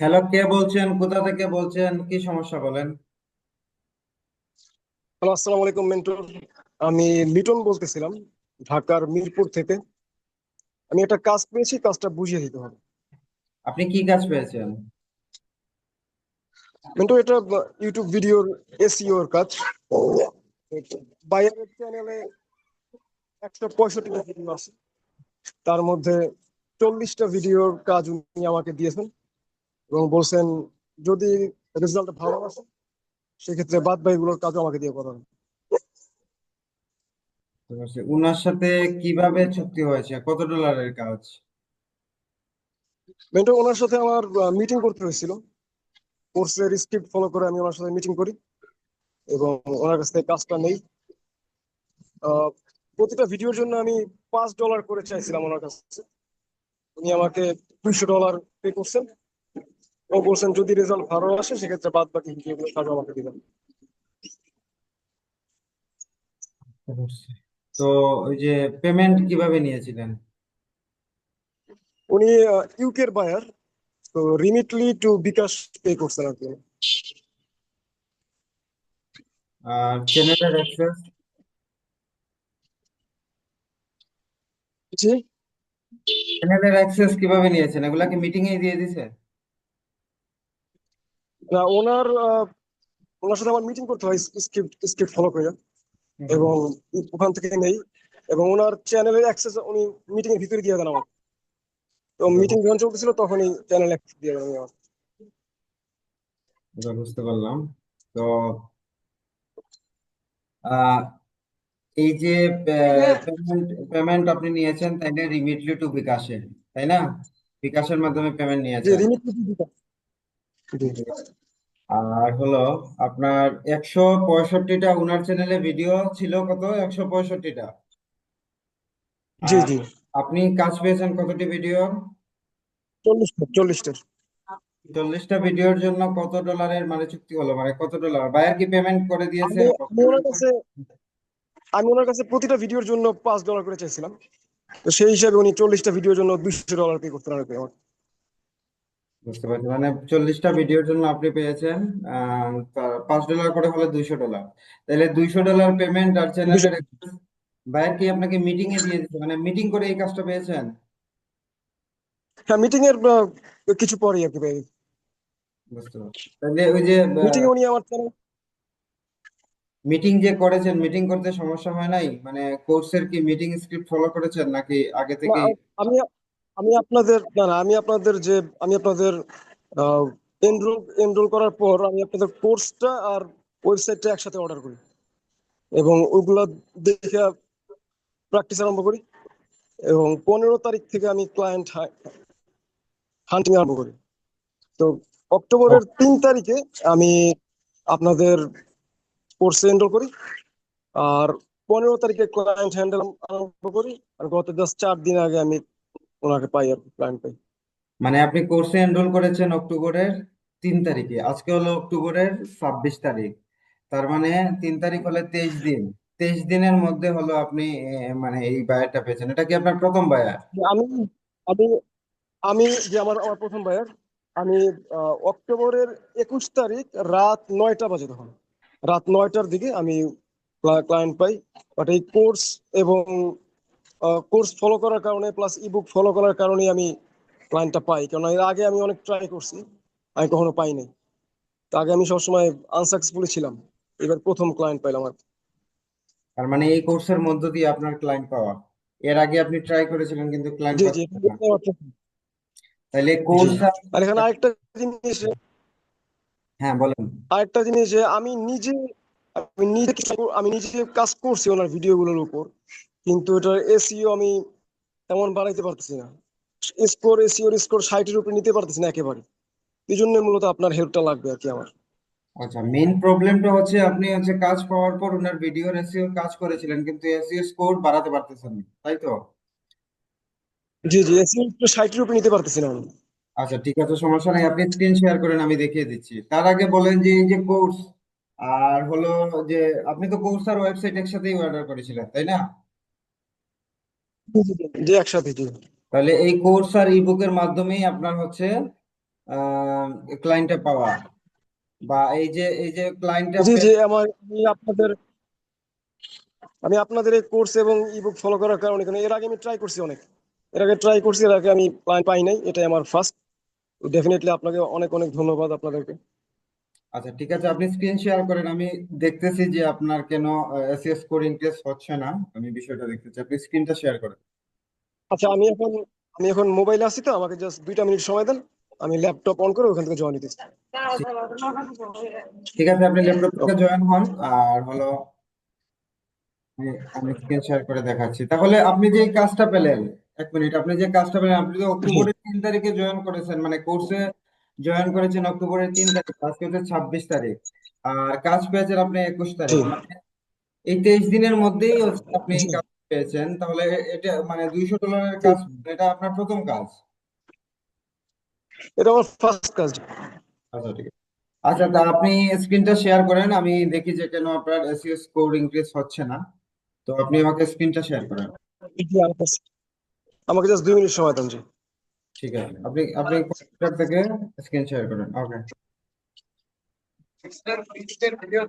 Hello কে বলছেন? কোথা থেকে বলছেন? কি সমস্যা বলেন? হ্যালো আসসালামু আলাইকুম মেন্টর। আমি লিটন বলতেছিলাম ঢাকার মিরপুর থেকে। আমি একটা কাজ পেয়েছি কাজটা বুঝিয়ে দিতে হবে। আপনি কি কাজ পেয়েছেন? মেন্টর এটা ইউটিউব ভিডিওর এসইও এর কাজ। বাইরের চ্যানেলে একশো পঁয়ষট্টিটা ভিডিও আছে। তার মধ্যে চল্লিশটা ভিডিওর কাজ উনি আমাকে দিয়েছেন। এবং বলছেন যদি রেজাল্ট ভালো আসে সেক্ষেত্রে বাদ বাকিগুলোর কাজও আমাকে দিয়ে করান। আছে। উনার সাথে কীভাবে চুক্তি হয়েছে? কত ডলারের কাজ? মেন্টর ওনার সাথে আমার মিটিং করতে হয়েছিল। কোর্সের স্ক্রিপ্ট ফলো করে আমি ওনার সাথে মিটিং করি এবং ওনার কাছ থেকে কাজটা নেই। প্রতিটা ভিডিওর জন্য আমি পাঁচ ডলার করে চাইছিলাম ওনার কাছে। উনি আমাকে দুইশো ডলার পে করছেন। ও বলছেন যদি রেজাল্ট ভালো আসে সেক্ষেত্রে বাদ বাকি কাজও আমাকে দিবেন। তো ওই যে পেমেন্ট কীভাবে নিয়েছিলেন? উনি ইউকের বায়ার তো রিমিটলি টু বিকাশ পে করছেন আর কি আর অ্যাক্সেস জি। অ্যাক্সেস কীভাবে নিয়েছেন? এগুলা কি মিটিং এ দিয়ে দিছে? না ওনার ওনার সাথে আমার মিটিং করতে হয় স্ক্রিপ্ট স্ক্রিপ্ট ফলো করে। এবং ওখান থেকে নেই। এবং ওনার চ্যানেলের অ্যাক্সেস উনি মিটিং এর ভিতরে দিয়ে দেন আমাকে। তো মিটিং যখন চলতেছিল তখনই চ্যানেল অ্যাক্সেস দিয়ে দেন। এবার বুঝতে পারলাম। তো এই যে পেমেন্ট পেমেন্ট আপনি নিয়েছেন তাইলে রিমিটলি টু বিকাশে তাই না? বিকাশের মাধ্যমে পেমেন্ট নিয়েছেন। আর হলো আপনার একশো পঁয়ষট্টিটা উনার চ্যানেলে ভিডিও ছিল কত? একশো পঁয়ষট্টিটা। জি জি। আপনি কাজ পেয়েছেন কতটি ভিডিও চল্লিশটা চল্লিশটার চল্লিশটা ভিডিওর জন্য কত ডলারের মানে চুক্তি হলো? মানে কত ডলার বায়ার কি পেমেন্ট করে দিয়েছে? আমি ওনার কাছে আমি ওনার কাছে প্রতিটা ভিডিওর জন্য পাঁচ ডলার করে চাইছিলাম তো সেই হিসাবে উনি চল্লিশটা ভিডিওর জন্য দুইশো ডলার পে করতে পারবে আমাকে বুঝতে পারছি। মানে চল্লিশটা ভিডিওর জন্য আপনি পেয়েছেন পাঁচ ডলার করে হলে দুইশো ডলার তাহলে দুইশো ডলার পেমেন্ট আর চ্যানেলের বায়ার কি আপনাকে মিটিং এ দিয়ে দিচ্ছে? মানে মিটিং করে এই কাজটা পেয়েছেন? হ্যাঁ মিটিং এর কিছু পরেই আর কি পেয়ে বুঝতে পারছি। তাহলে ওই যে মিটিং উনি আমার চ্যানেল মিটিং যে করেছেন মিটিং করতে সমস্যা হয় নাই? মানে কোর্সের কি মিটিং স্ক্রিপ্ট ফলো করেছেন নাকি আগে থেকে আমি আমি আপনাদের না না আমি আপনাদের যে আমি আপনাদের এনরোল এনরোল করার পর আমি আপনাদের কোর্সটা আর ওয়েবসাইটটা একসাথে অর্ডার করি। এবং ওগুলো দেখে প্র্যাকটিস আরম্ভ করি। এবং পনেরো তারিখ থেকে আমি ক্লায়েন্ট হান্টিং আরম্ভ করি। তো অক্টোবরের তিন তারিখে আমি আপনাদের কোর্সে এনরোল করি। আর পনেরো তারিখে ক্লায়েন্ট হ্যান্ডেল আরম্ভ করি। আর গত দশ চার দিন আগে আমি ওনাকে পাই আর ক্লায়েন্ট পাই। মানে আপনি কোর্সে এনরোল করেছেন অক্টোবরের তিন তারিখে আজকে হলো অক্টোবরের ছাব্বিশ তারিখ। তার মানে তিন তারিখ হলে তেইশ দিন। তেইশ দিনের মধ্যে হলো আপনি মানে এই বায়ারটা পেয়েছেন। এটা কি আপনার প্রথম বায়ার আমি আমি আমি যে আমার আমার প্রথম বায়ার আমি অক্টোবরের একুশ তারিখ রাত নয়টা বাজে তখন। রাত নয়টার দিকে আমি ক্লায়েন্ট পাই। বাট এই কোর্স এবং কোর্স ফলো করার কারণে প্লাস ইবুক ফলো করার কারণে আমি ক্লায়েন্টটা পাই। কারণ এর আগে আমি অনেক ট্রাই করছি আমি কখনো পাই নাই। তো আগে আমি সবসময় আনসাকসেসফুলি ছিলাম। এবার প্রথম ক্লায়েন্ট পাইলাম আর তার মানে এই কোর্সের মধ্য দিয়ে আপনার ক্লায়েন্ট পাওয়া। এর আগে আপনি ট্রাই করেছিলেন কিন্তু ক্লায়েন্ট জি জি তাহলে কোর্স আর এখানে আরেকটা জিনিস হ্যাঁ বলেন। আরেকটা জিনিস যে আমি নিজে আমি নিজে আমি নিজে কাজ করছি ওনার ভিডিওগুলোর উপর। কিন্তু এটার এসইও আমি তেমন বাড়াইতে পারতেছি না। স্কোর এসইওর স্কোর ষাটের উপরে নিতে পারতেছি না একেবারে। এই জন্য মূলত আপনার হেল্পটা লাগবে আর কি আমার। আচ্ছা মেইন প্রবলেমটা হচ্ছে আপনি হচ্ছে কাজ পাওয়ার পর ওনার ভিডিওর এসইও কাজ করেছিলেন কিন্তু এসইও স্কোর বাড়াতে পারতেছেন না তাই তো? জি জি এসইও ষাটের উপরে নিতে পারতেছি না আমি। আচ্ছা ঠিক আছে সমস্যা নেই আপনি স্ক্রিন শেয়ার করেন আমি দেখিয়ে দিচ্ছি। তার আগে বলেন যে এই যে কোর্স আর হলো যে আপনি তো কোর্স আর ওয়েবসাইট একসাথেই অর্ডার করেছিলেন তাই না? জি একসাথে জি তাহলে এই কোর্স আর ইবুকের মাধ্যমেই আপনার হচ্ছে ক্লায়েন্টে পাওয়া। বা এই যে এই যে ক্লায়েন্টে জি জি আমার আমি আপনাদের আমি আপনাদের এই কোর্স এবং ইবুক ফলো করার কারণে কারণ এর আগে আমি ট্রাই করছি অনেক। এর আগে ট্রাই করছি এর আগে আমি পাই পাই নাই এটাই আমার ফার্স্ট ডেফিনেটলি আপনাকে অনেক অনেক ধন্যবাদ আপনাদেরকে। আচ্ছা ঠিক আছে আপনি স্ক্রিন শেয়ার করেন। আমি দেখতেছি যে আপনার কেন এসএস কোডিং টেস্ট হচ্ছে না। আমি বিষয়টা দেখতেছি। আপনি স্ক্রিনটা শেয়ার করেন। আচ্ছা আমি এখন আমি এখন মোবাইলে আছি তো আমাকে জাস্ট দুইটা মিনিট সময় দেন। আমি ল্যাপটপ অন করে ওখান থেকে জয়েন দিতেছি ঠিক আছে আপনি ল্যাপটপ থেকে জয়েন হন। আর হলো আমি- আমি স্ক্রিন শেয়ার করে দেখাচ্ছি। তাহলে আপনি যে কাজটা পেলেন এক মিনিট আপনি যে কাজটা পেলেন আপনি তো অক্টোবরের তিন তারিখে জয়েন করেছেন মানে কোর্সে জয়েন করেছেন অক্টোবরের তিন তারিখ আজকে হচ্ছে ছাব্বিশ তারিখ। আর কাজ পেয়েছেন আপনি একুশ তারিখ। মানে এই তেইশ দিনের মধ্যেই আপনি কাজ পেয়েছেন। তাহলে এটা মানে দুইশো ডলারের কাজ এটা আপনার প্রথম কাজ? এটা আমার ফার্স্ট কাজ। আচ্ছা ঠিক আছে। আচ্ছা তা আপনি স্ক্রিনটা শেয়ার করেন আমি দেখি যে কেন আপনার এসইএস স্কোর ইনক্রিজ হচ্ছে না। তো আপনি আমাকে স্ক্রিনটা শেয়ার করেন। আমাকে জাস্ট দুই মিনিট সময় দেন জি। ঠিক আছে। আপনি আপনি থেকে স্ক্রিন শেয়ার করেন। ওকে